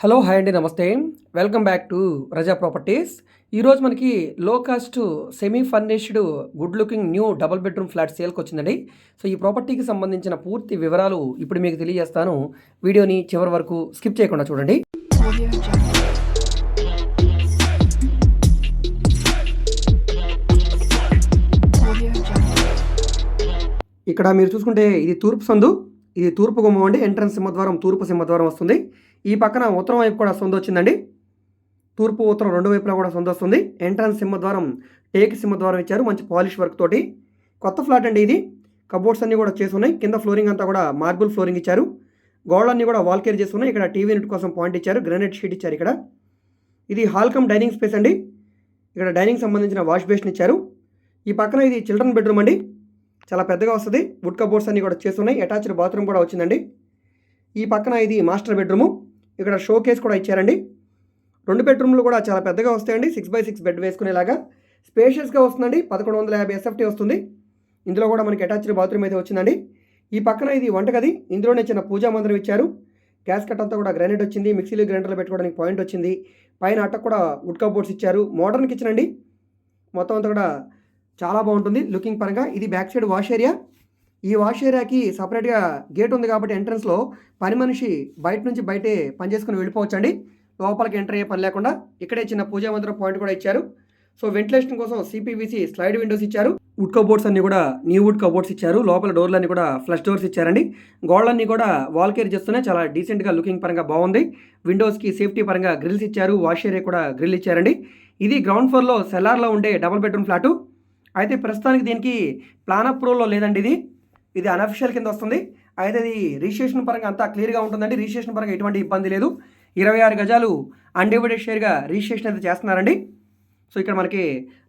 Hello hi అండి namaste. Welcome back to Raza properties. ఈరోజు మనకి low cost semi furnished good looking new double bedroom flat సేల్కి వచ్చిందండి. So ఈ ప్రాపర్టీకి సంబంధించిన పూర్తి వివరాలు ఇప్పుడు మీకు తెలియజేస్తాను. వీడియోని చివరి వరకు స్కిప్ చేయకుండా చూడండి. ఇక్కడ మీరు చూసుకుంటే ఇది తూర్పు సందు. ఇది తూర్పు గుమ్మం అండి ఎంట్రన్స్ సింహద్వారం తూర్పు సింహద్వారం వస్తుంది. ఈ పక్కన ఉత్తరం వైపు కూడా సొంత వచ్చిందండి. తూర్పు ఉత్తరం రెండు వైపులా కూడా సొంత వస్తుంది. ఎంట్రన్స్ సింహద్వారం టేక్ సింహద్వారం ఇచ్చారు మంచి పాలిష్ వర్క్ తోటి. కొత్త ఫ్లాట్ అండి ఇది. కబోర్డ్స్ అన్నీ కూడా చేసి ఉన్నాయి కింద ఫ్లోరింగ్ అంతా కూడా మార్బుల్ ఫ్లోరింగ్ ఇచ్చారు. గోడలన్నీ కూడా వాల్ కేర్ చేసి ఉన్నాయి ఇక్కడ టీవీ యూనిట్ కోసం పాయింట్ ఇచ్చారు. గ్రానైట్ షీట్ ఇచ్చారు ఇక్కడ. ఇది హాల్కమ్ డైనింగ్ స్పేస్ అండి. ఇక్కడ డైనింగ్ సంబంధించిన వాష్ బేషన్ ఇచ్చారు. ఈ పక్కన ఇది చిల్డ్రన్ బెడ్రూమ్ అండి. చాలా పెద్దగా వస్తుంది. వుడ్ కబోర్డ్స్ అన్నీ కూడా చేస్తున్నాయి. అటాచ్డ్ బాత్రూమ్ కూడా వచ్చిందండి. ఈ పక్కన ఇది మాస్టర్ బెడ్రూము. ఇక్కడ షో కేస్ కూడా ఇచ్చారండి. రెండు బెడ్రూమ్లు కూడా చాలా పెద్దగా వస్తాయండి. సిక్స్ బై సిక్స్ బెడ్ వేసుకునేలాగా. స్పేషియస్గా వస్తుందండి. పదకొండు వందల యాభై ఎస్ఎఫ్టీ వస్తుంది. ఇందులో కూడా మనకి అటాచ్డ్ బాత్రూమ్ అయితే వచ్చిందండి. ఈ పక్కన ఇది వంటగది. ఇందులోనే చిన్న పూజా మందిరం ఇచ్చారు. గ్యాస్ కట్ అంతా కూడా గ్రైనేట్ వచ్చింది. మిక్సీలు గ్రైండర్లు పెట్టుకోవడానికి పాయింట్ వచ్చింది. పైన అట్ట కూడా వుడ్ బోర్డ్స్ ఇచ్చారు. మోడర్న్ కిచెన్ అండి. మొత్తం అంతా కూడా చాలా బాగుంటుంది. లుకింగ్ పరంగా ఇది బ్యాక్ సైడ్ వాష్ ఏరియా ఈ వాష్ ఏరియాకి సపరేట్గా గేట్ ఉంది కాబట్టి ఎంట్రన్స్లో పని మనిషి బయట నుంచి బయటే పని చేసుకుని వెళ్ళిపోవచ్చండి. లోపలికి ఎంటర్ అయ్యే పని లేకుండా ఇక్కడే చిన్న పూజా మందిరం పాయింట్ కూడా ఇచ్చారు. సో వెంటిలేషన్ కోసం సిపివిసి స్లైడ్ విండోస్ ఇచ్చారు. వుడ్ కబోర్డ్స్ అన్ని కూడా న్యూ వుడ్ కబోర్డ్స్ ఇచ్చారు. లోపల డోర్లన్నీ కూడా ఫ్లష్ డోర్స్ ఇచ్చారండి. గోడలన్నీ కూడా వాల్ కేర్ చేస్తూనే చాలా డీసెంట్గా లుకింగ్ పరంగా బాగుంది. విండోస్కి సేఫ్టీ పరంగా గ్రిల్స్ ఇచ్చారు. వాష్ ఏరియా కూడా గ్రిల్ ఇచ్చారండి. ఇది గ్రౌండ్ ఫ్లోర్లో సెల్లార్లో ఉండే డబుల్ బెడ్రూమ్ ఫ్లాటు అయితే ప్రస్తుతానికి దీనికి ప్లాన్ అప్రూవల్లో లేదండి ఇది. ఇది అనఫిషియల్ కింద వస్తుంది. అయితే ఇది రిజిస్ట్రేషన్ పరంగా అంతా క్లియర్గా ఉంటుందండి. రిజిస్ట్రేషన్ పరంగా ఎటువంటి ఇబ్బంది లేదు. ఇరవై ఆరు గజాలు అన్డివైడెడ్ షేర్గా రిజిస్ట్రేషన్ అయితే చేస్తున్నారండి. సో ఇక్కడ మనకి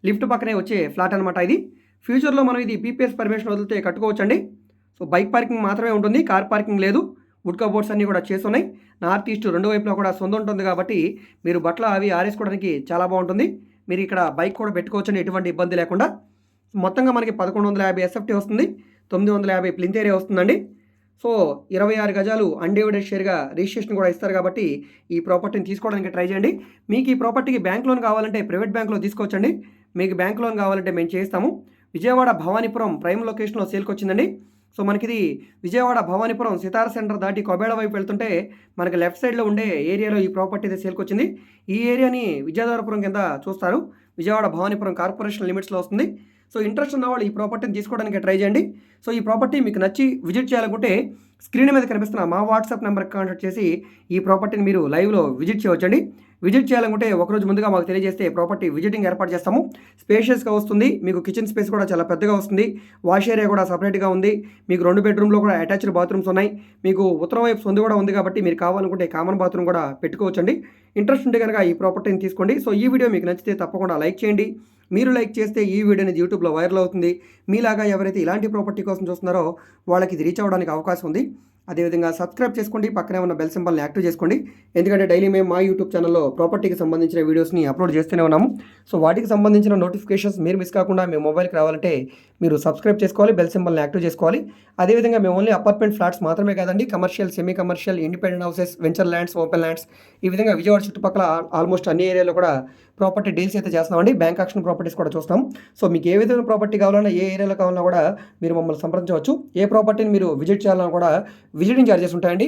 లిఫ్ట్ పక్కనే వచ్చే ఫ్లాట్ అనమాట ఇది. ఫ్యూచర్లో మనం ఇది పీపీఎస్ పర్మిషన్ వదిలితే కట్టుకోవచ్చండి. సో బైక్ పార్కింగ్ మాత్రమే ఉంటుంది. కార్ పార్కింగ్ లేదు. వుడ్ కబోర్డ్స్ అన్నీ కూడా చేస్తున్నాయి. నార్త్ ఈస్ట్ రెండు వైపులా కూడా సొంత ఉంటుంది కాబట్టి మీరు బట్టలు అవి ఆరేసుకోవడానికి చాలా బాగుంటుంది. మీరు ఇక్కడ బైక్ కూడా పెట్టుకోవచ్చండి. ఎటువంటి ఇబ్బంది లేకుండా. మొత్తంగా మనకి పదకొండు వందల యాభై ఎస్ఎఫ్టీ వస్తుంది తొమ్మిది వందల యాభై ప్లింత్ ఏరియా వస్తుందండి. సో ఇరవై ఆరు గజాలు అన్డివైడెడ్ షేర్గా రిజిస్ట్రేషన్ కూడా ఇస్తారు కాబట్టి ఈ ప్రాపర్టీని తీసుకోవడానికి ట్రై చేయండి. మీకు ఈ ప్రాపర్టీకి బ్యాంక్ లోన్ కావాలంటే ప్రైవేట్ బ్యాంక్లో తీసుకోవచ్చండి. మీకు బ్యాంక్ లోన్ కావాలంటే మేము చేస్తాము. విజయవాడ భవానీపురం ప్రైమ్ లొకేషన్లో సేల్కి వచ్చిందండి. సో మనకి ఇది విజయవాడ భవానీపురం సితార సెంటర్ దాటి కొబేడ వైపు వెళ్తుంటే మనకి లెఫ్ట్ సైడ్లో ఉండే ఏరియాలో ఈ ప్రాపర్టీ అయితే సేల్కి వచ్చింది. ఈ ఏరియాని విజయదారపురం కింద చూస్తారు. విజయవాడ భవానీపురం కార్పొరేషన్ లిమిట్స్లో వస్తుంది. సో ఇంట్రెస్ట్ ఉన్న వాళ్ళు ఈ ప్రాపర్టీని తీసుకోవడానికి ట్రై చేయండి. సో ఈ ప్రాపర్టీ మీకు నచ్చి విజిట్ చేయాలనుకుంటే స్క్రీన్ మీద కనిపిస్తున్న మా వాట్సాప్ నెంబర్కి కాంటాక్ట్ చేసి ఈ ప్రాపర్టీని మీరు లైవ్లో విజిట్ చేయవచ్చండి. విజిట్ చేయాలనుకుంటే ఒకరోజు ముందుగా మాకు తెలియజేస్తే ప్రాపర్టీ విజిటింగ్ ఏర్పాటు చేస్తాము. స్పేషియస్గా వస్తుంది. మీకు కిచెన్ స్పేస్ కూడా చాలా పెద్దగా వస్తుంది. వాష్ ఏరియా కూడా సపరేట్గా ఉంది. మీకు రెండు బెడ్రూమ్లో కూడా అటాచ్డ్ బాత్రూమ్స్ ఉన్నాయి. మీకు ఉత్తరం వైపు సొంత కూడా ఉంది కాబట్టి మీరు కావాలనుకుంటే కామన్ బాత్రూమ్ కూడా పెట్టుకోవచ్చండి. ఇంట్రెస్ట్ ఉంటే కనుక ఈ ప్రాపర్టీని తీసుకోండి. సో ఈ వీడియో మీకు నచ్చితే తప్పకుండా లైక్ చేయండి. మీరు లైక్ చేస్తే ఈ వీడియో అనేది యూట్యూబ్లో వైరల్ అవుతుంది. మీలాగా ఎవరైతే ఇలాంటి ప్రాపర్టీ కోసం చూస్తున్నారో వాళ్ళకి ఇది రీచ్ అవ్వడానికి అవకాశం ఉంది. అదేవిధంగా సబ్స్క్రైబ్ చేసుకోండి. పక్కనే ఉన్న బెల్ సింబల్ని యాక్టివ్ చేసుకోండి. ఎందుకంటే డైలీ మేము మా యూట్యూబ్ ఛానల్లో ప్రాపర్టీకి సంబంధించిన వీడియోస్ని అప్లోడ్ చేస్తూనే ఉన్నాము. సో వాటికి సంబంధించిన నోటిఫికేషన్స్ మీరు మిస్ కాకుండా మీ మొబైల్కి రావాలంటే మీరు సబ్స్క్రైబ్ చేసుకోవాలి బెల్ సింబల్ని యాక్టివ్ చేసుకోవాలి. అదేవిధంగా మేము ఓన్లీ అపార్ట్మెంట్ ఫ్లాట్స్ మాత్రమే కాదండి commercial semi commercial independent houses venture lands open lands ఈ విధంగా విజయవాడ చుట్టుపక్కల ఆల్మోస్ట్ అన్ని ఏరియాలో కూడా ప్రాపర్టీ డీల్స్ అయితే చేస్తామండి బ్యాంక్ ఆక్షన్ ప్రాపర్టీస్ కూడా చూస్తాం. సో మీకు ఏ విధమైన ప్రాపర్టీ కావాలన్నా ఏ ఏరియాలో కావాలన్నా కూడా మీరు మమ్మల్ని సంప్రదించవచ్చు. ఏ ప్రాపర్టీని మీరు విజిట్ చేయాలన్నా కూడా విజిటింగ్ ఛార్జెస్ ఉంటాయండి.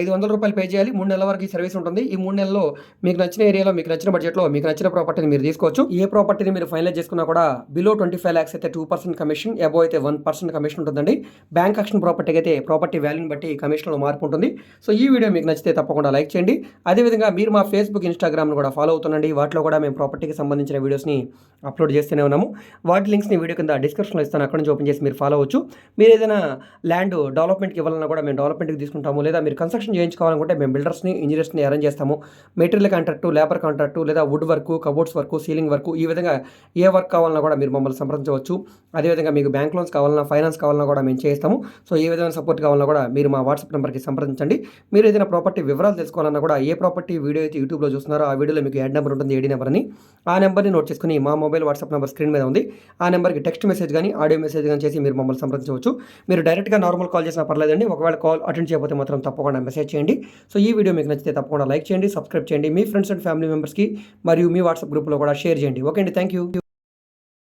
ఐదు వందల రూపాయలు పే చేయాలి. మూడు నెలల వరకు ఈ సర్వీస్ ఉంటుంది. ఈ మూడు నెలల్లో మీకు నచ్చిన ఏరియాలో మీకు నచ్చిన బడ్జెట్లో మీకు నచ్చిన ప్రాపర్టీని మీరు తీసుకోవచ్చు. ఏ ప్రాపర్టీని మీరు ఫైనలైజ్ చేసుకున్నా కూడా బిలో ట్వంటీ ఫైవ్ ల్యాక్స్ అయితే టూ పర్సెంట్ కమిషన్ అబో అయితే వన్ పర్సెంట్ కమిషన్ ఉంటుందండి. బ్యాంక్ యాక్షన్ ప్రాపర్టీకి అయితే ప్రాపర్టీ వాల్యూని బట్టి కమిషన్లో మార్పు ఉంటుంది. సో ఈ వీడియో మీకు నచ్చితే తప్పకుండా లైక్ చేయండి. అదేవిధంగా మీరు మా ఫేస్బుక్ ఇన్స్టాగ్రామ్ను కూడా ఫాలో అవుతుండండి. వాటిలో కూడా మేము ప్రాపర్టీకి సంబంధించిన వీడియోస్ని అప్లోడ్ చేస్తూనే ఉన్నాము. వాటి లింక్స్ని వీడియో కింద డిస్క్రిప్షన్లో ఇస్తాను. అక్కడ నుంచి ఓపెన్ చేసి మీరు ఫాలో అవ్వచ్చు. మీరు ఏదైనా ల్యాండ్ డెవలప్మెంట్కి ఇవ్వాలన్నా కూడా మేము డెవలప్మెంట్కి తీసుకుంటాము. లేదా మీరు కన్స్ట్రక్షన్ చేయించుకోవాలనుకుంటే మేము బిల్డర్స్ని ఇంజనీర్స్ని అరేంజ్ చేస్తాము. మెటీరియల్ కాంట్రాక్టు లేబర్ కాంట్రాక్టు లేదా wood work cupboards work ceiling work ఈ విధంగా ఏ వర్క్ కావాలన్నా కూడా మీరు మమ్మల్ని సంప్రదించవచ్చు. అదేవిధంగా మీకు బ్యాంక్ లోన్స్ కావాలన్నా ఫైనాన్స్ కావాలన్నా కూడా మేము చేస్తాము సో ఏ విధమైన సపోర్ట్ కావాలన్నా కూడా మీరు మా వాట్సాప్ నెంబర్కి సంప్రదించండి. మీరు ఏదైనా ప్రాపర్టీ వివరాలు తెలుసుకోవాలన్నా కూడా ఏ ప్రాపర్టీ వీడియో అయితే యూట్యూబ్లో చూస్తున్నారో ఆ వీడియోలో మీకు యాడ్ నెంబర్ ఉంటుంది ఏడీ నెంబర్ అని. ఆ నెంబర్ని నోట్ చేసుకుని మా మొబైల్ వాట్సాప్ నెంబర్ స్క్రీన్ మీద ఉంది. ఆ నెంబర్కి టెక్స్ట్ మెసేజ్ కానీ ఆడియో మెసేజ్ కానీ చేసి మీరు మమ్మల్ని సంప్రదించవచ్చు. మీరు డైరెక్ట్గా నార్మల్ కాల్ చేసినా పర్లేదండి. ఒకవేళ కాల్ అటెండ్ చేయకపోతే మాత్రం తప్పకుండా మెసేజ్ చేయండి. సో ఈ వీడియో మీకు నచ్చితే తప్పకుండా లైక్ చేయండి సబ్స్క్రైబ్ చేయండి. మీ ఫ్రెండ్స్ అండ్ ఫ్యామిలీ మెంబర్స్కి మరియు మీ వాట్సాప్ గ్రూప్లో కూడా షేర్ చేయండి. ఓకే అండి థ్యాంక్ యూ